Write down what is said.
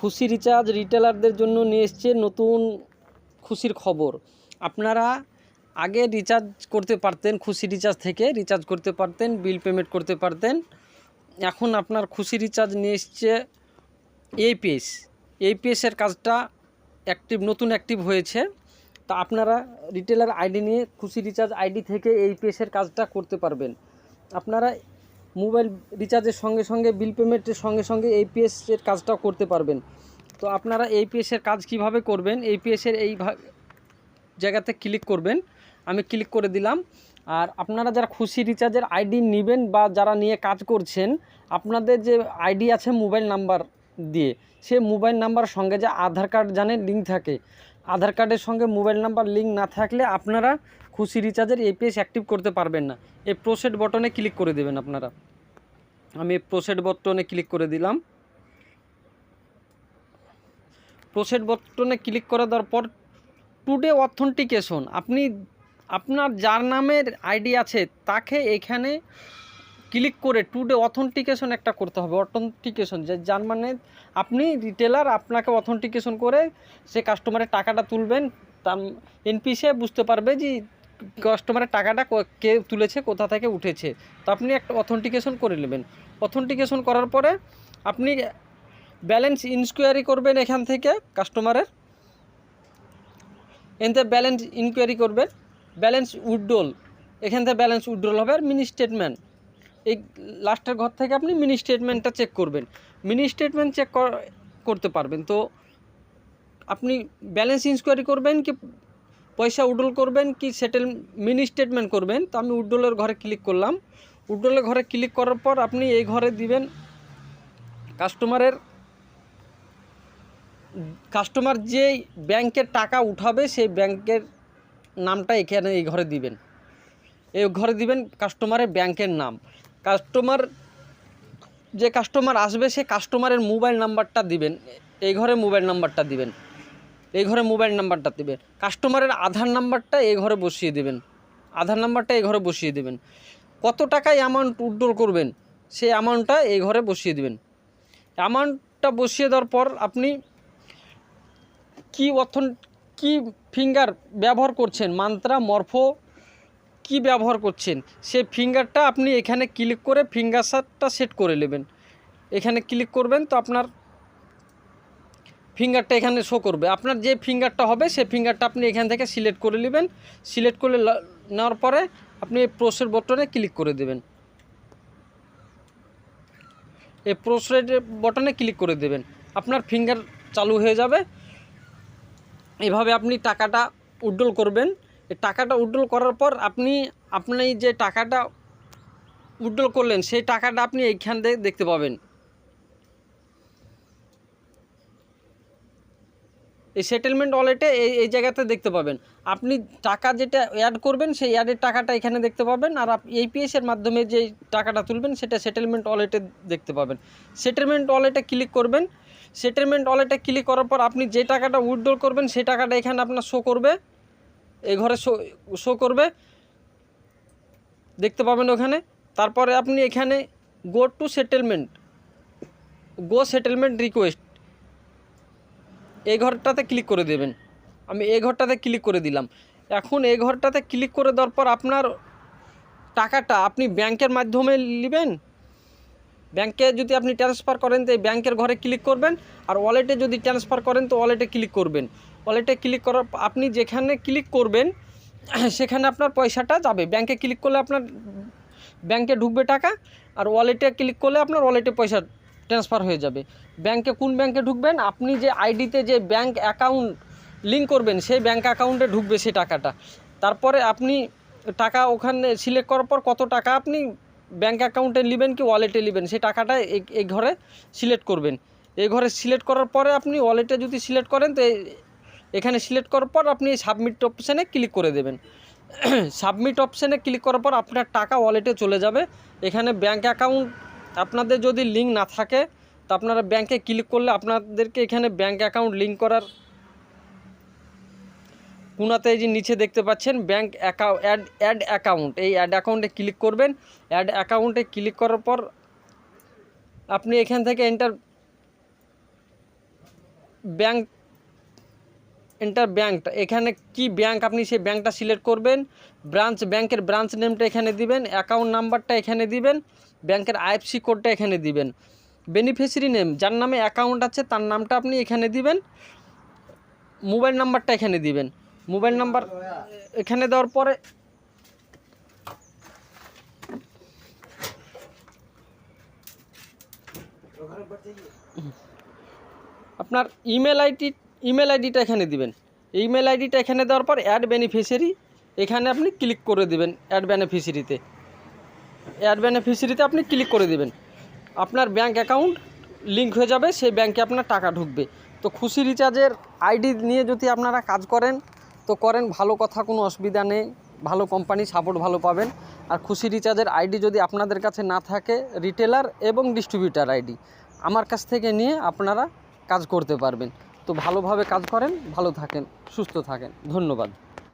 খুশি রিচার্জ রিটেলারদের জন্য নিয়ে এসছে নতুন খুশির খবর। আপনারা আগে রিচার্জ করতে পারতেন, খুশি রিচার্জ থেকে রিচার্জ করতে পারতেন বিল পেমেন্ট করতে পারতেন। এখন আপনার খুশি রিচার্জ নিয়ে এসছে এইপিএস এইপিএসের কাজটা অ্যাক্টিভ নতুন অ্যাক্টিভ হয়েছে। তা আপনারা রিটেলার আইডি নিয়ে খুশি রিচার্জ আইডি থেকে এই এইপিএসের কাজটা করতে পারবেন। আপনারা মোবাইল রিচার্জের সঙ্গে সঙ্গে, বিল পেমেন্টের সঙ্গে সঙ্গে এইপিএস এর কাজটাও করতে পারবেন। তো আপনারা এইপিএস এর কাজ কীভাবে করবেন এইপিএস এর এই জায়গাতে ক্লিক করবেন। আমি ক্লিক করে দিলাম। আর আপনারা যারা খুশি রিচার্জের আইডি নেবেন বা যারা নিয়ে কাজ করছেন, আপনাদের যে আইডি আছে মোবাইল নাম্বার দিয়ে সে মোবাইল নাম্বার সঙ্গে যে আধার কার্ড জানে লিঙ্ক থাকে। আধার কার্ডের সঙ্গে মোবাইল নাম্বার লিঙ্ক না থাকলে আপনারা খুশি রিচার্জের এপিএস অ্যাক্টিভ করতে পারবেন না। এই প্রোসেড বটনে ক্লিক করে দেবেন আপনারা। আমি প্রোসেড বটনে ক্লিক করে দিলাম। প্রোসেড বটনে ক্লিক করে দেওয়ার পর টুডে অথেন্টিকেশন আপনি আপনার যার নামের আইডি আছে, তাকে এখানে ক্লিক করে টুডে অথেন্টিকেশন একটা করতে হবে অথেন্টিকেশন যে যার মানে আপনি রিটেলার আপনাকে অথেন্টিকেশন করে সে কাস্টমারের টাকাটা তুলবেন, তার এনপিসে বুঝতে পারবে যে কাস্টমারের টাকাটা কে তুলেছে, কোথা থেকে উঠেছে। তো আপনি একটা অথেন্টিকেশন করে নেবেন। অথেন্টিকেশন করার পরে আপনি ব্যালেন্স ইনকোয়ারি করবেন এখান থেকে কাস্টমারের এখান থেকে ব্যালেন্স ইনকোয়ারি করবেন। ব্যালেন্স উইথড্রল এখান থেকে ব্যালেন্স উইথড্রল হবে আর মিনি স্টেটমেন্ট এই লাস্টের ঘর থেকে আপনি মিনি স্টেটমেন্টটা চেক করবেন। মিনি স্টেটমেন্ট চেক করতে পারবেন। তো আপনি ব্যালেন্স ইনকোয়ারি করবেন কি পয়সা উড্রল করবেন কি সেটেল মিনি স্টেটমেন্ট করবেন। তো আমি উড্রলের ঘরে ক্লিক করলাম। উড্রলের ঘরে ক্লিক করার পর আপনি এই ঘরে দিবেন কাস্টমারের কাস্টমার যে ব্যাংকের টাকা উঠাবে সেই ব্যাংকের নামটা এখানে এই ঘরে দিবেন। এই ঘরে দিবেন কাস্টমারের ব্যাংকের নাম। কাস্টমার, যে কাস্টমার আসবে, সে কাস্টমারের মোবাইল নাম্বারটা দিবেন। এই ঘরে মোবাইল নাম্বারটা দিবেন। এই ঘরে মোবাইল নাম্বারটা দিবেন। কাস্টমারের আধার নাম্বারটা এই ঘরে বসিয়ে দেবেন। আধার নাম্বারটা এই ঘরে বসিয়ে দেবেন। কত টাকায় অ্যামাউন্ট উইথড্রল করবেন? সেই অ্যামাউন্টটা এই ঘরে বসিয়ে দেবেন। অ্যামাউন্টটা বসিয়ে দেওয়ার পর আপনি কি অথন, কি ফিঙ্গার ব্যবহার করছেন? মান্ত্রা মরফো কি ব্যবহার করছেন? সেই ফিঙ্গারটা আপনি এখানে ক্লিক করে ফিঙ্গার সারটা সেট করে নেবেন। এখানে ক্লিক করবেন তো আপনার ফিঙ্গারটা এখানে শো করবে। আপনার যে ফিঙ্গারটা হবে, সেই ফিঙ্গারটা আপনি এখান থেকে সিলেক্ট করে নেবেন। সিলেক্ট করে নেওয়ার পরে আপনি এই প্রোসের বটনে ক্লিক করে দেবেন। এই প্রোসের বটনে ক্লিক করে দেবেন। আপনার ফিঙ্গার চালু হয়ে যাবে। এভাবে আপনি টাকাটা উড্ডল করবেন। টাকাটা উড্ডল করার পর আপনি আপনি যে টাকাটা উড্ডল করলেন, সেই টাকাটা আপনি এইখান থেকে দেখতে পাবেন। এই সেটেলমেন্ট ওয়ালেটে এই এই জায়গাতে দেখতে পাবেন। আপনি টাকা যেটা অ্যাড করবেন, সেই অ্যাডের টাকাটা এখানে দেখতে পাবেন আর এইপিএস এর মাধ্যমে যে টাকাটা তুলবেন, সেটা সেটেলমেন্ট ওয়ালেটে দেখতে পাবেন। সেটেলমেন্ট ওয়ালেটে ক্লিক করবেন। সেটেলমেন্ট ওয়ালেটে ক্লিক করার পর আপনি যে টাকাটা উইথড্র করবেন, সেই টাকাটা এখানে আপনার শো করবে। এই ঘরে শো শো করবে। দেখতে পাবেন ওখানে। তারপরে আপনি এখানে go to settlement go settlement request এই ঘরটাতে ক্লিক করে দেবেন। আমি এই ঘরটাতে ক্লিক করে দিলাম। এখন এই ঘরটাতে ক্লিক করে দেওয়ার পর আপনার টাকাটা আপনি ব্যাংকের মাধ্যমে নেবেন। ব্যাংকে যদি আপনি ট্রান্সফার করেন, তো এই ব্যাংকের ঘরে ক্লিক করবেন। আর ওয়ালেটে যদি ট্রান্সফার করেন, তো ওয়ালেটে ক্লিক করবেন। ওয়ালেটে ক্লিক করার আপনি যেখানে ক্লিক করবেন, সেখানে আপনার পয়সাটা যাবে। ব্যাংকে ক্লিক করলে আপনার ব্যাংকে ঢুকবে টাকা, আর ওয়ালেটে ক্লিক করলে আপনার ওয়ালেটে পয়সা ট্রান্সফার হয়ে যাবে। ব্যাংকে কোন ব্যাংকে ঢুকবেন? আপনি যে আইডিতে যে ব্যাংক অ্যাকাউন্ট লিঙ্ক করবেন, সেই ব্যাংক অ্যাকাউন্টে ঢুকবে সেই টাকাটা। তারপরে আপনি টাকা ওখানে সিলেক্ট করার পর কত টাকা আপনি ব্যাংক অ্যাকাউন্টে নেবেন কি ওয়ালেটে নেবেন, সেই টাকাটা এই ঘরে সিলেক্ট করবেন। এই ঘরে সিলেক্ট করার পরে আপনি ওয়ালেটে যদি সিলেক্ট করেন, তো এখানে সিলেক্ট করার পর আপনি সাবমিট অপশানে ক্লিক করে দেবেন। সাবমিট অপশানে ক্লিক করার পর আপনার টাকা ওয়ালেটে চলে যাবে। এখানে ব্যাঙ্ক অ্যাকাউন্ট আপনাদের যদি লিঙ্ক না থাকে, তো আপনারা ব্যাংকে ক্লিক করলে আপনাদেরকে এখানে ব্যাঙ্ক অ্যাকাউন্ট লিঙ্ক করার কোনাতে যে নিচে দেখতে পাচ্ছেন bank account add add account এই অ্যাড অ্যাকাউন্টে ক্লিক করবেন। অ্যাড অ্যাকাউন্টে ক্লিক করার পর আপনি এখান থেকে এন্টার ব্যাংক এন্টার ব্যাংকটা এখানে কি ব্যাংক আপনি সেই ব্যাঙ্কটা সিলেক্ট করবেন? ব্রাঞ্চ ব্যাংকের ব্রাঞ্চ নেমটা এখানে দিবেন অ্যাকাউন্ট নাম্বারটা এখানে দিবেন ব্যাংকের আইএফসি কোডটা এখানে দিবেন। বেনিফিশিয়ারি নেম যার নামে অ্যাকাউন্ট আছে, তার নামটা আপনি এখানে দিবেন। মোবাইল নাম্বারটা এখানে দিবেন। মোবাইল নাম্বার এখানে দেওয়ার পরে আপনার ইমেল আইডি ইমেল আইডিটা এখানে দিবেন। ইমেল আইডিটা এখানে দেওয়ার পর অ্যাড বেনিফিশিয়ারি এখানে আপনি ক্লিক করে দিবেন অ্যাড বেনিফিশিয়ারিতে অ্যাড বেনিফিশিয়ারিতে আপনি ক্লিক করে দিবেন। আপনার ব্যাংক অ্যাকাউন্ট লিঙ্ক হয়ে যাবে, সেই ব্যাংকে আপনার টাকা ঢুকবে। তো খুশি রিচার্জের আইডি নিয়ে যদি আপনারা কাজ করেন, তো করেন, ভালো কথা, কোনো অসুবিধা নেই। ভালো কোম্পানি সাপোর্ট ভালো পাবেন। আর খুশি রিচার্জের আইডি যদি আপনাদের কাছে না থাকে রিটেলার এবং ডিস্ট্রিবিউটার আইডি আমার কাছ থেকে নিয়ে আপনারা কাজ করতে পারবেন। তো ভালোভাবে কাজ করেন ভালো থাকেন সুস্থ থাকেন। ধন্যবাদ।